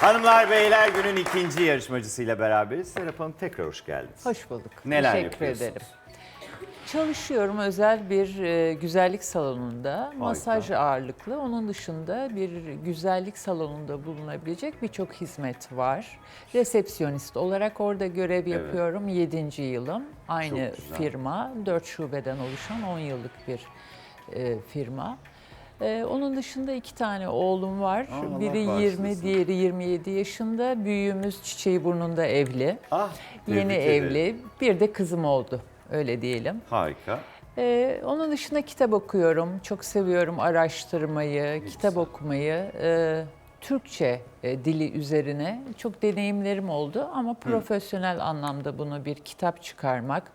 Hanımlar beyler günün ikinci yarışmacısıyla beraberiz. Serap Hanım tekrar hoş geldiniz. Hoş bulduk. Neler Teşekkür yapıyorsunuz? ederim. Çalışıyorum özel bir e, güzellik salonunda. Masaj ağırlıklı. Onun dışında bir güzellik salonunda bulunabilecek birçok hizmet var. Resepsiyonist olarak orada görev yapıyorum. 7. yılım. Aynı güzel. firma. 4 şubeden oluşan 10 yıllık bir e, firma. E, onun dışında iki tane oğlum var. Allah Biri 20, bağışlasın. diğeri 27 yaşında. Büyüğümüz çiçeği burnunda evli. Ah, Yeni tebrik ederim. evli. Bir de kızım oldu. Öyle diyelim. Harika. Ee, onun dışında kitap okuyorum. Çok seviyorum araştırmayı, kitap okumayı. Ee, Türkçe e, dili üzerine çok deneyimlerim oldu ama profesyonel anlamda bunu bir kitap çıkarmak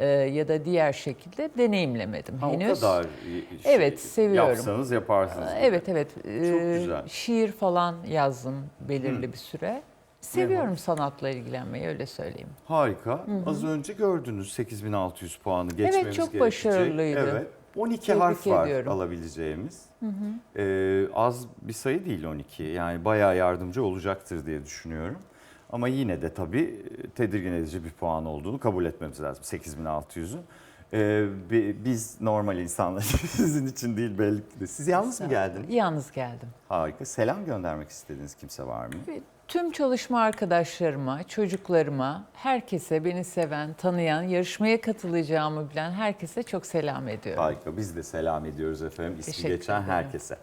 e, ya da diğer şekilde deneyimlemedim Ha, o henüz. kadar şey, Evet, seviyorum. Yapsanız yaparsınız. Evet evet. Ee, güzel. Şiir falan yazdım belirli bir süre. Seviyorum sanatla ilgilenmeyi öyle söyleyeyim. Harika. Az önce gördünüz 8600 puanı geçmemiz çok gerekecek. başarılıydı. Evet. 12 Tebrik harf var ediyorum. alabileceğimiz. Ee, az bir sayı değil 12. Yani bayağı yardımcı olacaktır diye düşünüyorum. Ama yine de tabii tedirgin edici bir puan olduğunu kabul etmemiz lazım 8600'ün. Ee, bi- biz normal insanlar sizin için değil belki de. Siz yalnız mı geldiniz? Yalnız geldim. Harika. Selam göndermek istediğiniz kimse var mı? Tüm çalışma arkadaşlarıma, çocuklarıma, herkese beni seven, tanıyan, yarışmaya katılacağımı bilen herkese çok selam ediyorum. Harika. Biz de selam ediyoruz efendim ismi Teşekkür geçen ederim. herkese.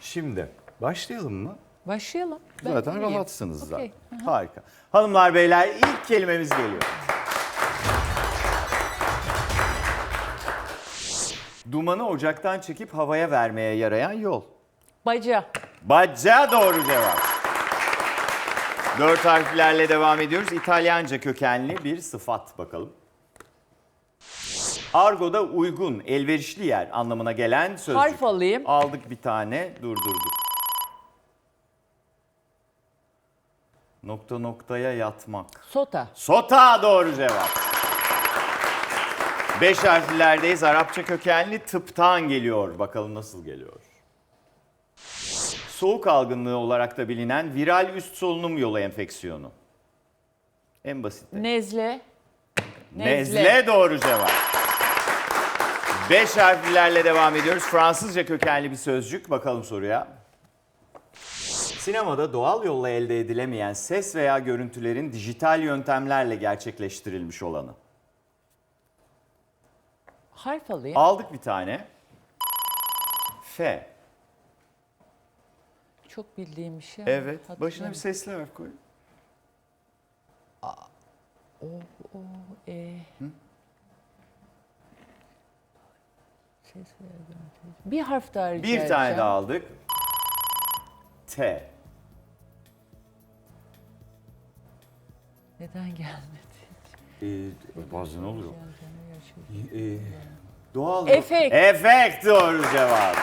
Şimdi başlayalım mı? Başlayalım. Ben Zaten iyiyim. rahatsınız zaten. Harika. Hanımlar beyler ilk kelimemiz geliyor. Dumanı ocaktan çekip havaya vermeye yarayan yol. Baca, Bacca doğru cevap. Dört harflerle devam ediyoruz. İtalyanca kökenli bir sıfat bakalım. Argo'da uygun, elverişli yer anlamına gelen sözcük. harf alayım. Aldık bir tane, durdurduk. Nokta noktaya yatmak. Sota, Sota doğru cevap. Beş harflerdeyiz. Arapça kökenli tıptan geliyor. Bakalım nasıl geliyor. Soğuk algınlığı olarak da bilinen viral üst solunum yolu enfeksiyonu. En basit. nezle, Nezle. doğru cevap. Beş harflerle devam ediyoruz. Fransızca kökenli bir sözcük. Bakalım soruya. Sinemada doğal yolla elde edilemeyen ses veya görüntülerin dijital yöntemlerle gerçekleştirilmiş olanı. harf alayım. Aldık bir tane. F. Çok bildiğim bir şey ama Evet. Başına bir sesli harf koy. O, e. Ses veya görüntü. Bir harf daha rica Bir tane edeceğim. daha aldık. T. Neden gelmedi? Ee, bazen oluyor. Ee, doğal Efekt. Efekt doğru cevap.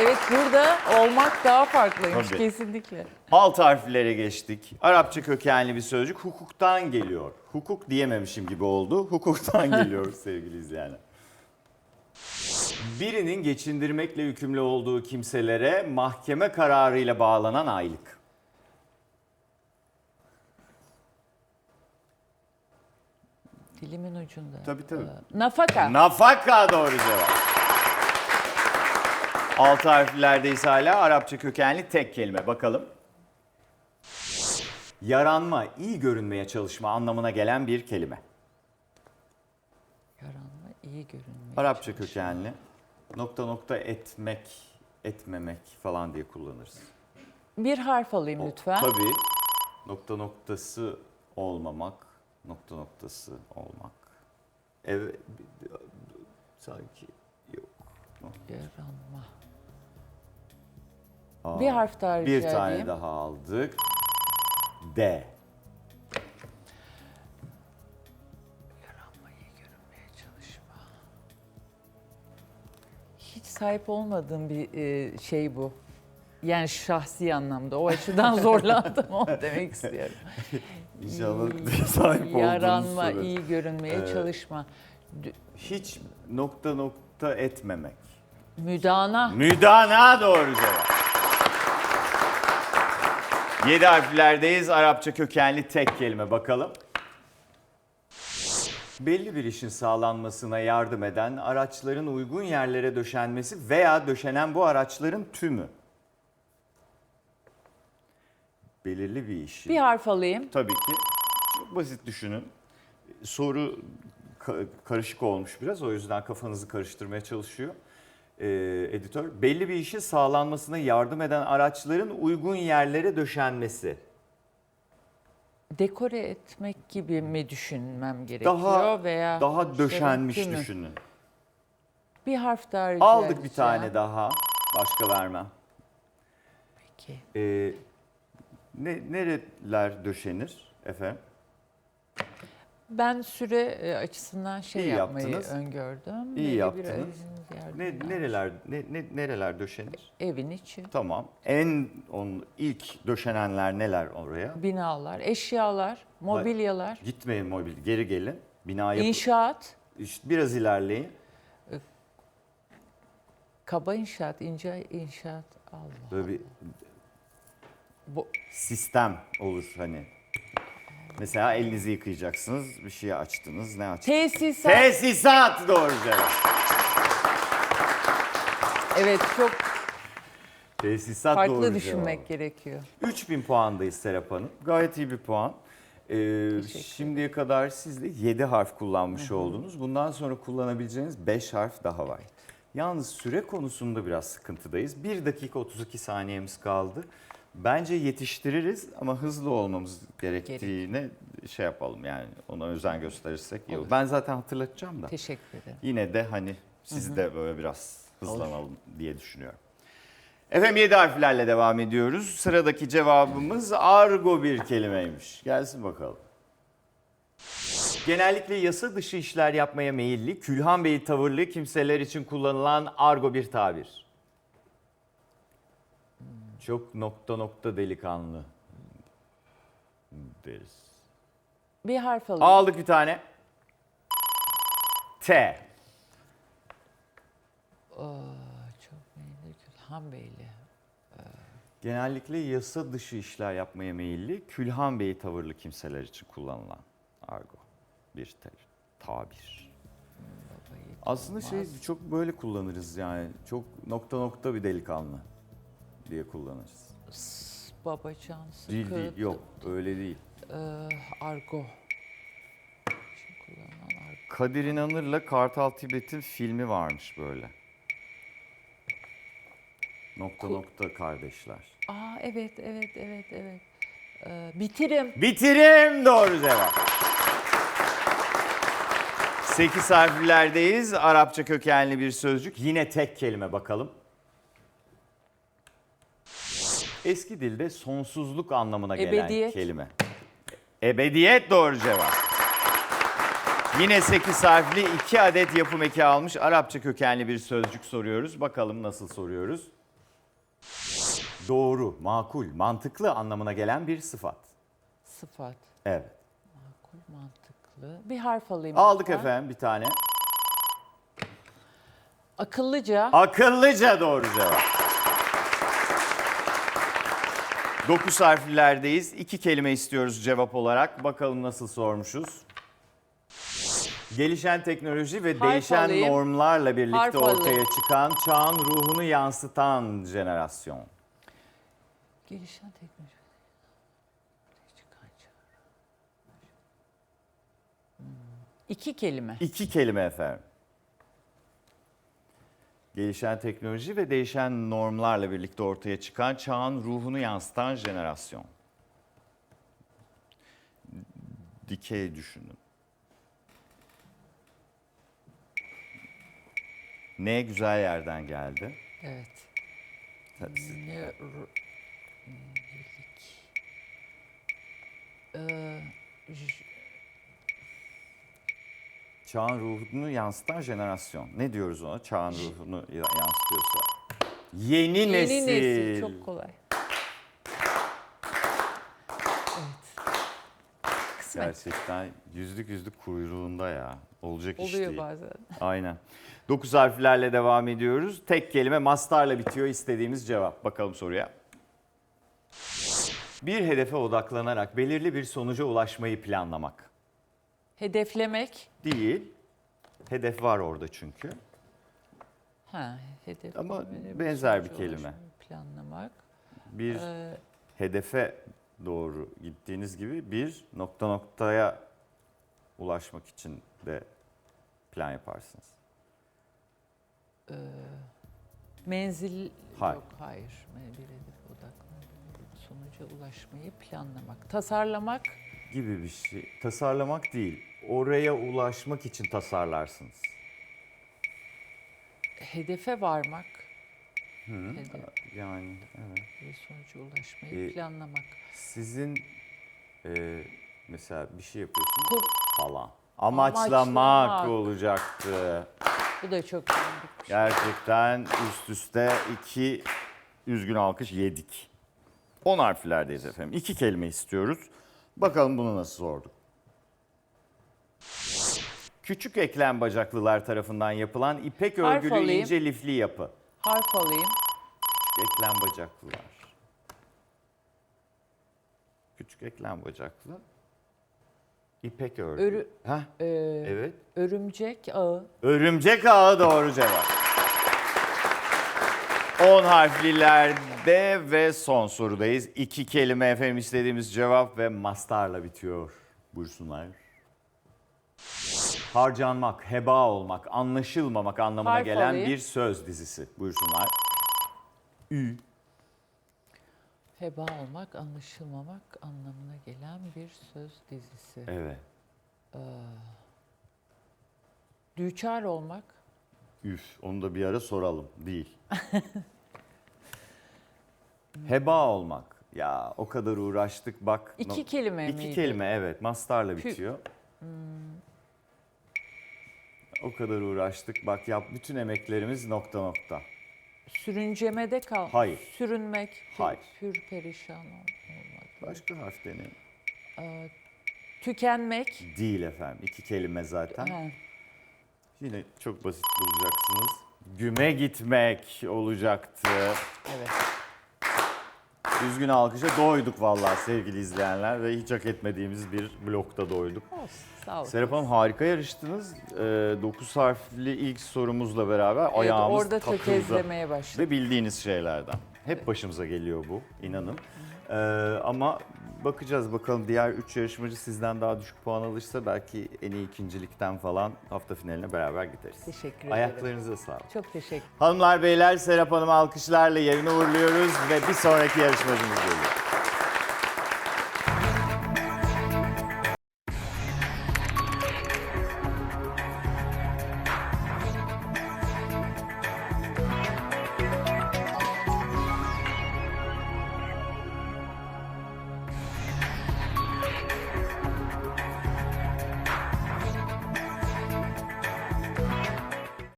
Evet burada olmak daha farklıymış Tabii. kesinlikle. Alt harflere geçtik. Arapça kökenli bir sözcük hukuktan geliyor. Hukuk diyememişim gibi oldu. Hukuktan geliyor sevgili izleyenler. Birinin geçindirmekle yükümlü olduğu kimselere mahkeme kararıyla bağlanan aylık. Dilimin ucunda. Tabii, tabii. Ee, Nafaka. Nafaka doğru cevap. Alt harflerdeyiz hala. Arapça kökenli tek kelime. Bakalım. Yaranma, iyi görünmeye çalışma anlamına gelen bir kelime. Yaranma iyi görünmeye Arapça kökenli. Nokta nokta etmek, etmemek falan diye kullanırız. Bir harf alayım lütfen. Tabii. Nokta noktası olmamak, nokta noktası olmak. Evet. Sanki yok. Yaranma. Aa, Bir harf daha rica Bir tane edeyim. daha aldık. D. sahip olmadığım bir e, şey bu. Yani şahsi anlamda. O açıdan zorlandım onu demek istiyorum. İnşallah sahip olduğunuz Yaranma, soru. iyi görünmeye Evet. çalışma. Hiç nokta nokta etmemek. Müdana. Müdana doğru cevap. 7 harflerdeyiz. Arapça kökenli tek kelime bakalım. Belli bir işin sağlanmasına yardım eden araçların uygun yerlere döşenmesi veya döşenen bu araçların tümü. Belirli bir işi. Bir harf alayım. Tabii ki. Çok basit düşünün. Soru ka- karışık olmuş biraz. O yüzden kafanızı karıştırmaya çalışıyor ee, editör. Belli bir işin sağlanmasına yardım eden araçların uygun yerlere döşenmesi. Dekore etmek gibi mi düşünmem gerekiyor Daha veya daha döşenmiş mü? düşünün. Bir harf daha rica Aldık bir tane daha. Başka vermem. Peki. Ee, ne, nereler döşenir efendim? Ben süre e, açısından şey İyi yapmayı yaptınız. öngördüm. İyi bir yaptınız. Ayın Ne, nereler ne, ne, nereler döşenir? Evin içi, Tamam. En on, ilk döşenenler neler oraya? binalar, eşyalar, mobilyalar, Gitmeyin mobil, geri gelin. Bina yapı, inşaat, İşte biraz ilerleyin. kaba inşaat, ince inşaat. Allah. Böyle bir Bu, sistem olur hani. Mesela elinizi yıkayacaksınız, bir şey açtınız, ne açtınız? tesisat. Tesisat doğru cevap. Evet çok Tesisat doğru farklı cevap. düşünmek gerekiyor. 3000 puandayız Serap Hanım. Gayet iyi bir puan. Ee, şimdiye kadar siz de 7 harf kullanmış oldunuz. Bundan sonra kullanabileceğiniz 5 harf daha var. Yalnız süre konusunda biraz sıkıntıdayız. 1 dakika 32 saniyemiz kaldı. Bence yetiştiririz ama hızlı olmamız gerektiğine şey yapalım yani ona özen gösterirsek iyi olur. Ben zaten hatırlatacağım da. Teşekkür ederim. Yine de hani siz de böyle biraz hızlanalım diye düşünüyorum. Efendim 7 harflerle devam ediyoruz. Sıradaki cevabımız argo bir kelimeymiş. Gelsin bakalım. Genellikle yasa dışı işler yapmaya meyilli, Külhan Bey tavırlı kimseler için kullanılan argo bir tabir. Çok nokta nokta delikanlı deriz. Bir harf alayım. Aldık bir tane. T. Aa, çok beğenir Külhan Beyli. Genellikle yasa dışı işler yapmaya meyilli, Külhan Bey tavırlı kimseler için kullanılan argo bir te- tabir. Babayı Aslında şey çok böyle kullanırız yani. Çok nokta nokta bir delikanlı diye kullanırız. S- Babacan, sıkı, Değil değil yok öyle değil. e, argo. Şimdi kullanılan argo. Kadir İnanır'la Kartal Tibet'in filmi varmış böyle. Nokta nokta kardeşler. Aa evet, evet, evet, evet. Ee, bitirim. Bitirim doğru cevap. 8 harflerdeyiz. Arapça kökenli bir sözcük. Yine tek kelime bakalım. Eski dilde sonsuzluk anlamına gelen Ebediyet. kelime. Ebediyet doğru cevap. Yine 8 harfli 2 adet yapım eki almış Arapça kökenli bir sözcük soruyoruz. Bakalım nasıl soruyoruz? Doğru, makul, mantıklı anlamına gelen bir sıfat. Sıfat. Evet. Makul, mantıklı. Bir harf alayım. Aldık lütfen. efendim bir tane. Akıllıca. Akıllıca doğru cevap. 9 harflerdeyiz. İki kelime istiyoruz cevap olarak. Bakalım nasıl sormuşuz. Gelişen teknoloji ve Harf değişen alayım. normlarla birlikte Harf ortaya alayım. çıkan çağın ruhunu yansıtan jenerasyon. Gelişen teknoloji. İki kelime. İki kelime efendim. Gelişen teknoloji ve değişen normlarla birlikte ortaya çıkan çağın ruhunu yansıtan jenerasyon. Dikey düşünün. Ne güzel yerden geldi. Evet. Tabii siz- Ne, J- Çağın ruhunu yansıtan jenerasyon. Ne diyoruz ona? Çağın ruhunu ya- yansıtıyorsa. Yeni, yeni nesil. nesil. Çok kolay. Evet. Kısmet. Gerçekten yüzlük yüzlük kuyruğunda ya. Olacak iş Oluyor değil. bazen. Aynen. 9 harflerle devam ediyoruz. Tek kelime mastarla bitiyor istediğimiz cevap. Bakalım soruya. Bir hedefe odaklanarak belirli bir sonuca ulaşmayı planlamak. Hedeflemek. Değil. Hedef var orada çünkü. Ha, hedef. Ama benzer bir kelime. Planlamak. Bir Ee, hedefe doğru gittiğiniz gibi bir nokta noktaya ulaşmak için de plan yaparsınız. menzil Hayır. yok hayır. Odaklanmak, sonuca ulaşmayı planlamak. Tasarlamak. Gibi bir şey. Tasarlamak değil. Oraya ulaşmak için tasarlarsınız. Hedefe varmak. Hedef, Yani evet. bir sonuca ulaşmayı Ee, planlamak. Sizin e, mesela bir şey yapıyorsunuz Kur- falan. Amaçlamak, Amaçlamak. olacaktı. Bu da çok önemli şey. Gerçekten üst üste iki üzgün alkış yedik. 10 harflerdeyiz efendim. İki kelime istiyoruz. Bakalım bunu nasıl sorduk. Küçük eklem bacaklılar tarafından yapılan ipek Harf örgülü alayım. ince lifli yapı. Harf alayım. Küçük eklem bacaklılar. Küçük eklem bacaklı. İpek örgü. Örü, Heh, e, evet. Örümcek ağı. Örümcek ağı doğru cevap. 10 harflilerde ve son sorudayız. İki kelime efendim istediğimiz cevap ve mastarla bitiyor. Buyursunlar. Harcanmak, heba olmak, anlaşılmamak anlamına Harf gelen alayım. bir söz dizisi. Buyursunlar. Ü. Heba olmak, anlaşılmamak anlamına gelen bir söz dizisi. Evet. Düçar olmak. Üf, onu da bir ara soralım. Değil. Heba olmak. Ya o kadar uğraştık bak. İki kelime İki miydi? kelime evet. Mastarla bitiyor. O kadar uğraştık bak yap bütün emeklerimiz nokta nokta. Sürüncemede kal. Hayır. Sürünmek. pür- Hayır. Pür perişan ol- olmak. Başka harf deneyin. Tükenmek. Değil efendim. İki kelime zaten. Ha, Yine çok basit bulacaksınız. Güme gitmek olacaktı. evet. Düzgün alkışa doyduk vallahi sevgili izleyenler ve hiç hak etmediğimiz bir blokta doyduk. Olsun. Sağ olun. Serap Hanım harika yarıştınız. 9 harfli ilk sorumuzla beraber Evet, ayağımız orada takıldı. tökezlemeye başladı. Ve bildiğiniz şeylerden. Hep başımıza geliyor bu inanın. Ee, ama bakacağız bakalım diğer 3 yarışmacı sizden daha düşük puan alırsa belki en iyi ikincilikten falan hafta finaline beraber gideriz. Teşekkür ederim. Ayaklarınıza sağlık. Çok teşekkür Hanımlar beyler Serap Hanım alkışlarla yerine uğurluyoruz ve bir sonraki yarışmacımız geliyor.